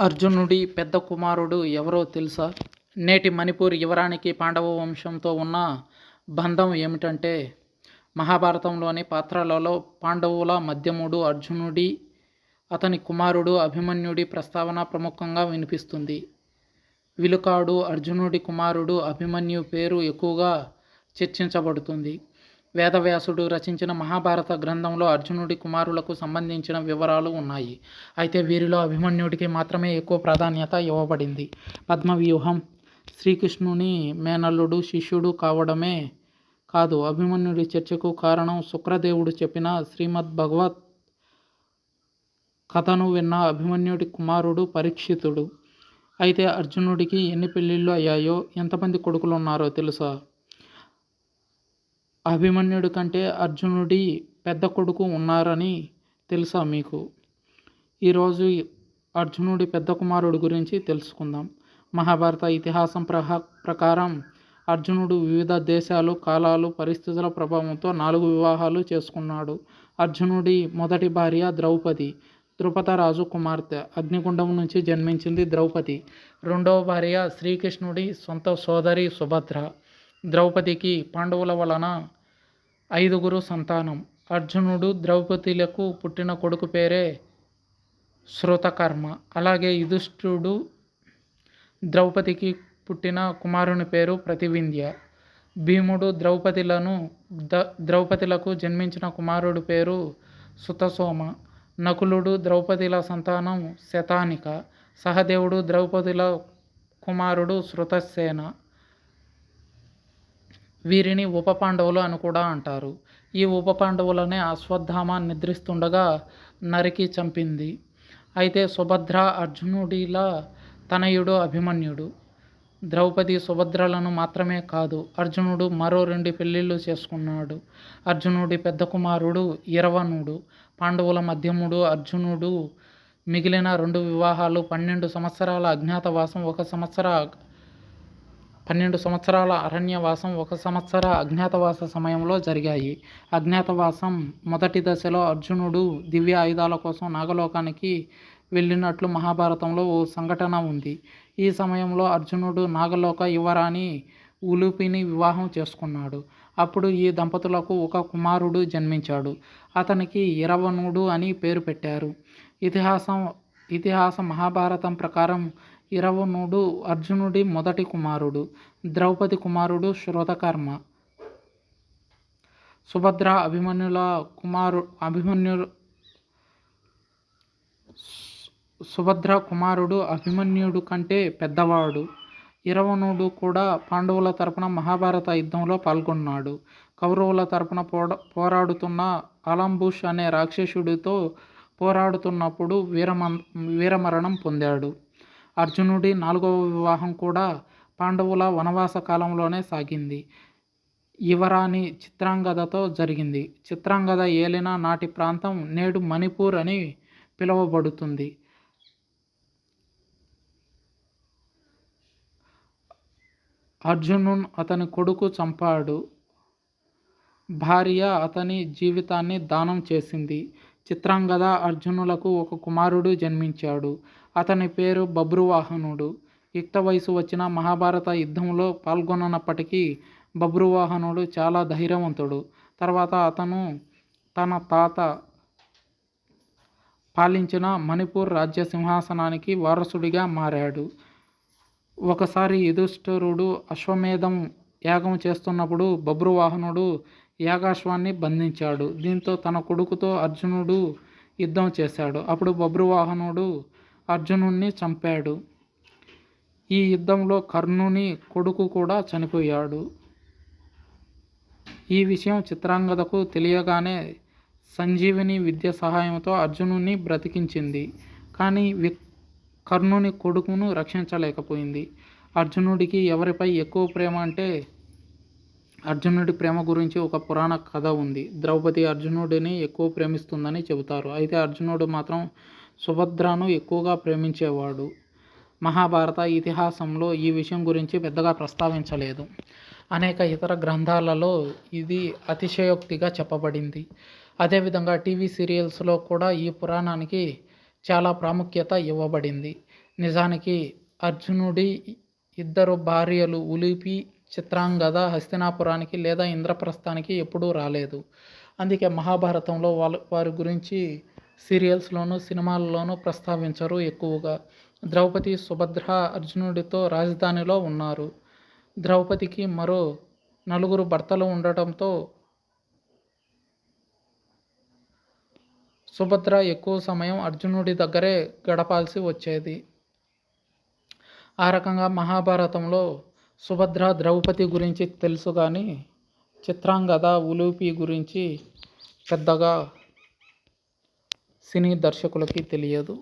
అర్జునుడి పెద్ద కుమారుడు ఎవరో తెలుసా? నేటి మణిపూర్ యువరానికి పాండవ వంశంతో ఉన్న బంధం ఏమిటంటే మహాభారతంలోని పాత్రలలో పాండవుల మధ్యముడు అర్జునుడి అతని కుమారుడు అభిమన్యుడి ప్రస్తావన ప్రముఖంగా వినిపిస్తుంది. విలుకాడు అర్జునుడి కుమారుడు అభిమన్యు పేరు ఎక్కువగా చర్చించబడుతుంది. వేదవ్యాసుడు రచించిన మహాభారత గ్రంథంలో అర్జునుడి కుమారులకు సంబంధించిన వివరాలు ఉన్నాయి. అయితే వీరిలో అభిమన్యుడికి మాత్రమే ఎక్కువ ప్రాధాన్యత ఇవ్వబడింది. పద్మవ్యూహం శ్రీకృష్ణుని మేనల్లుడు శిష్యుడు కావడమే కాదు అభిమన్యుడి చర్చకు కారణం శుక్రదేవుడు చెప్పిన శ్రీమద్ భగవత్ కథను విన్న అభిమన్యుడి కుమారుడు పరీక్షితుడు. అయితే అర్జునుడికి ఎన్ని పెళ్ళిళ్ళు అయ్యాయో ఎంతమంది కొడుకులు ఉన్నారో తెలుసా? అభిమన్యుడి కంటే అర్జునుడి పెద్ద కొడుకు ఉన్నారని తెలుసా మీకు? ఈరోజు అర్జునుడి పెద్ద కుమారుడు గురించి తెలుసుకుందాం. మహాభారత ఇతిహాసం ప్రహా ప్రకారం అర్జునుడు వివిధ దేశాలు కాలాలు పరిస్థితుల ప్రభావంతో నాలుగు వివాహాలు చేసుకున్నాడు. అర్జునుడి మొదటి భార్య ద్రౌపది ద్రుపదరాజు కుమార్తె. అగ్నిగుండం నుంచి జన్మించింది ద్రౌపది. రెండవ భార్య శ్రీకృష్ణుడి సొంత సోదరి సుభద్ర. ద్రౌపదికి పాండవుల వలన ఐదుగురు సంతానం. అర్జునుడు ద్రౌపదిలకు పుట్టిన కొడుకు పేరే శృతకర్మ అలాగే యుధిష్ఠుడు ద్రౌపదికి పుట్టిన కుమారుని పేరు ప్రతివింధ్య. భీముడు ద్రౌపదిలను ద ద్రౌపదిలకు జన్మించిన కుమారుడు పేరు సుతసోమ. నకులుడు ద్రౌపదిల సంతానం శతానిక. సహదేవుడు ద్రౌపదిల కుమారుడు శృతసేన. వీరిని ఉప పాండవులు అని కూడా అంటారు. ఈ ఉప పాండవులనే అశ్వత్థామ నిద్రిస్తుండగా నరికి చంపింది. అయితే సుభద్ర అర్జునుడిలా తనయుడు అభిమన్యుడు. ద్రౌపది సుభద్రలను మాత్రమే కాదు అర్జునుడు మరో రెండు పెళ్ళిళ్ళు చేసుకున్నాడు. అర్జునుడి పెద్ద కుమారుడు ఇరవనుడు పాండవుల మధ్యముడు అర్జునుడు మిగిలిన రెండు వివాహాలు పన్నెండు సంవత్సరాల అజ్ఞాతవాసం ఒక సంవత్సర పన్నెండు సంవత్సరాల అరణ్యవాసం ఒక సంవత్సర అజ్ఞాతవాస సమయంలో జరిగాయి. అజ్ఞాతవాసం మొదటి దశలో అర్జునుడు దివ్య ఆయుధాల కోసం నాగలోకానికి వెళ్ళినట్లు మహాభారతంలో ఓ సంఘటన ఉంది. ఈ సమయంలో అర్జునుడు నాగలోక యువరాణి ఉలుపిని వివాహం చేసుకున్నాడు. అప్పుడు ఈ దంపతులకు ఒక కుమారుడు జన్మించాడు. అతనికి ఇరవనుడు అని పేరు పెట్టారు. ఇతిహాసం ఇతిహాస మహాభారతం ప్రకారం ఇరవనుడు అర్జునుడి మొదటి కుమారుడు ద్రౌపది కుమారుడు శ్రోతకర్మ. సుభద్ర అభిమన్యుల కుమారు అభిమన్యు సుభద్ర కుమారుడు అభిమన్యుడు కంటే పెద్దవాడు. ఇరవనుడు కూడా పాండవుల తరపున మహాభారత యుద్ధంలో పాల్గొన్నాడు. కౌరవుల తరపున పోడ పోరాడుతున్న అలంబుష్ అనే రాక్షసుడితో పోరాడుతున్నప్పుడు వీరమ వీరమరణం పొందాడు. అర్జునుడి నాలుగవ వివాహం కూడా పాండవుల వనవాస కాలంలోనే సాగింది. యువరాణి చిత్రాంగదతో జరిగింది. చిత్రాంగద ఏలిన నాటి ప్రాంతం నేడు మణిపూర్ అని పిలువబడుతుంది. అర్జునున్ అతని కొడుకు చంపాడు. భార్య అతని జీవితాన్ని దానం చేసింది. చిత్రాంగద అర్జునులకు ఒక కుమారుడు జన్మించాడు. అతని పేరు బబ్రువాహనుడు యుక్త వయసు వచ్చిన మహాభారత యుద్ధంలో పాల్గొననప్పటికీ బబ్రువాహనుడు చాలా ధైర్యవంతుడు. తర్వాత అతను తన తాత పాలించిన మణిపూర్ రాజ్య సింహాసనానికి వారసుడిగా మారాడు. ఒకసారి యుధిష్ఠిరుడు అశ్వమేధం యాగం చేస్తున్నప్పుడు బబ్రువాహనుడు యాగాశ్వాన్ని బంధించాడు. దీంతో తన కొడుకుతో అర్జునుడు యుద్ధం చేశాడు. అప్పుడు బబ్రువాహనుడు అర్జునుణ్ణి చంపాడు. ఈ యుద్ధంలో కర్ణుని కొడుకు కూడా చనిపోయాడు. ఈ విషయం చిత్రాంగదకు తెలియగానే సంజీవిని విద్య సహాయంతో అర్జునుని బ్రతికించింది. కానీ వి కర్ణుని కొడుకును రక్షించలేకపోయింది. అర్జునుడికి ఎవరిపై ఎక్కువ ప్రేమ అంటే అర్జునుడి ప్రేమ గురించి ఒక పురాణ కథ ఉంది. ద్రౌపది అర్జునుడిని ఎక్కువ ప్రేమిస్తుందని చెబుతారు. అయితే అర్జునుడు మాత్రం సుభద్రను ఎక్కువగా ప్రేమించేవాడు. మహాభారత ఇతిహాసంలో ఈ విషయం గురించి పెద్దగా ప్రస్తావించలేదు. అనేక ఇతర గ్రంథాలలో ఇది అతిశయోక్తిగా చెప్పబడింది. అదేవిధంగా టీవీ సీరియల్స్లో కూడా ఈ పురాణానికి చాలా ప్రాముఖ్యత ఇవ్వబడింది. నిజానికి అర్జునుడి ఇద్దరు భార్యలు ఉలిపి చిత్రాంగద హస్తినాపురానికి లేదా ఇంద్రప్రస్థానికి ఎప్పుడూ రాలేదు. అందుకే మహాభారతంలో వాళ్ళ వారి గురించి సీరియల్స్లోనూ సినిమాల్లోనూ ప్రస్తావించరు ఎక్కువగా. ద్రౌపది సుభద్ర అర్జునుడితో రాజధానిలో ఉన్నారు. ద్రౌపదికి మరో నలుగురు భర్తలు ఉండటంతో సుభద్ర ఎక్కువ సమయం అర్జునుడి దగ్గరే గడపాల్సి వచ్చేది. ఆ రకంగా మహాభారతంలో సుభద్ర ద్రౌపది గురించి తెలుసు కానీ చిత్రాంగద ఉలూపి గురించి పెద్దగా సినీ దర్శకులకి తెలియదు.